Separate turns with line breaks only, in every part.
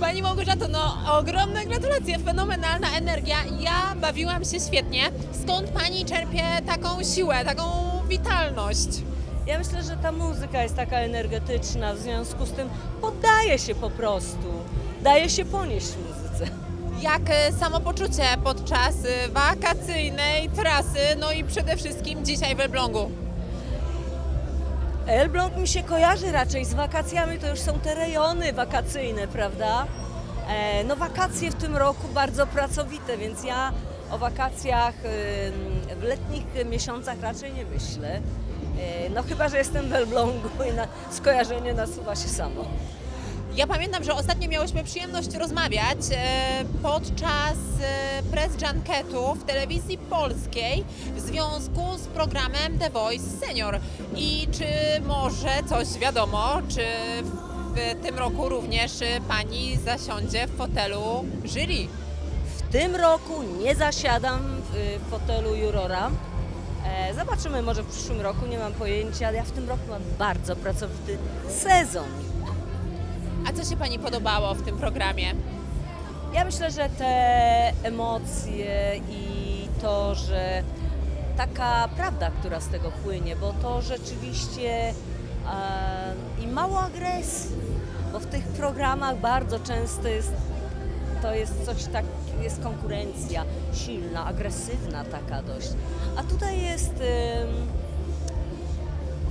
Pani Małgorzato, no ogromne gratulacje, fenomenalna energia. Ja bawiłam się świetnie. Skąd Pani czerpie taką siłę, taką witalność?
Ja myślę, że ta muzyka jest taka energetyczna, w związku z tym poddaje się po prostu. Daje się ponieść muzyce.
Jak e, samopoczucie podczas e, wakacyjnej trasy, no i przede wszystkim dzisiaj w Elblągu?
Elbląg mi się kojarzy raczej z wakacjami, to już są te rejony wakacyjne, prawda? E, no wakacje w tym roku bardzo pracowite, więc ja o wakacjach w letnich miesiącach raczej nie myślę. E, no chyba, że jestem w Elblągu i na, skojarzenie nasuwa się samo.
Ja pamiętam, że ostatnio miałyśmy przyjemność rozmawiać e, podczas e, press junketu w telewizji polskiej w związku z programem The Voice Senior. I czy może coś wiadomo, czy w tym roku również pani zasiądzie w fotelu jury?
W tym roku nie zasiadam w y, fotelu jurora. E, Zobaczymy, może w przyszłym roku, nie mam pojęcia. Ja w tym roku mam bardzo pracowity sezon.
Co się pani podobało w tym programie?
Ja myślę, że te emocje i to, że taka prawda, która z tego płynie, bo to rzeczywiście e, i mało agresji, bo w tych programach bardzo często jest to jest coś tak, jest konkurencja silna, agresywna taka dość. A tutaj jest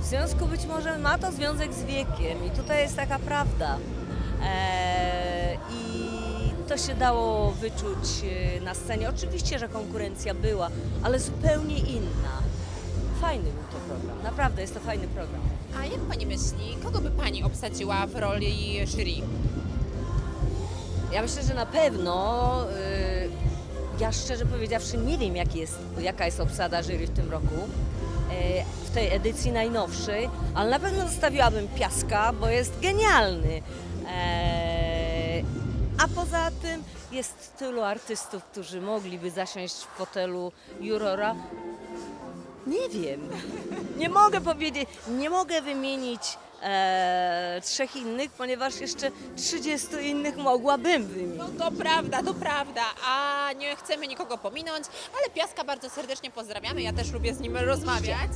w związku być może ma to związek z wiekiem i tutaj jest taka prawda. E, I to się dało wyczuć e, na scenie. Oczywiście, że konkurencja była, ale zupełnie inna. Fajny był to program, naprawdę jest to fajny program.
A jak pani myśli, kogo by pani obsadziła w roli jury?
Ja myślę, że na pewno. y, ja szczerze powiedziawszy nie wiem, jaki jest, jaka jest obsada jury w tym roku, w tej edycji najnowszej, ale na pewno zostawiłabym Piaska, bo jest genialny. E, a poza tym jest tylu artystów, którzy mogliby zasiąść w fotelu jurora. Nie wiem. Nie mogę powiedzieć, nie mogę wymienić e, trzech innych, ponieważ jeszcze 30 innych mogłabym wymienić.
No to prawda, to prawda, a nie chcemy nikogo pominąć, ale Piaska bardzo serdecznie pozdrawiamy, ja też lubię z nim rozmawiać.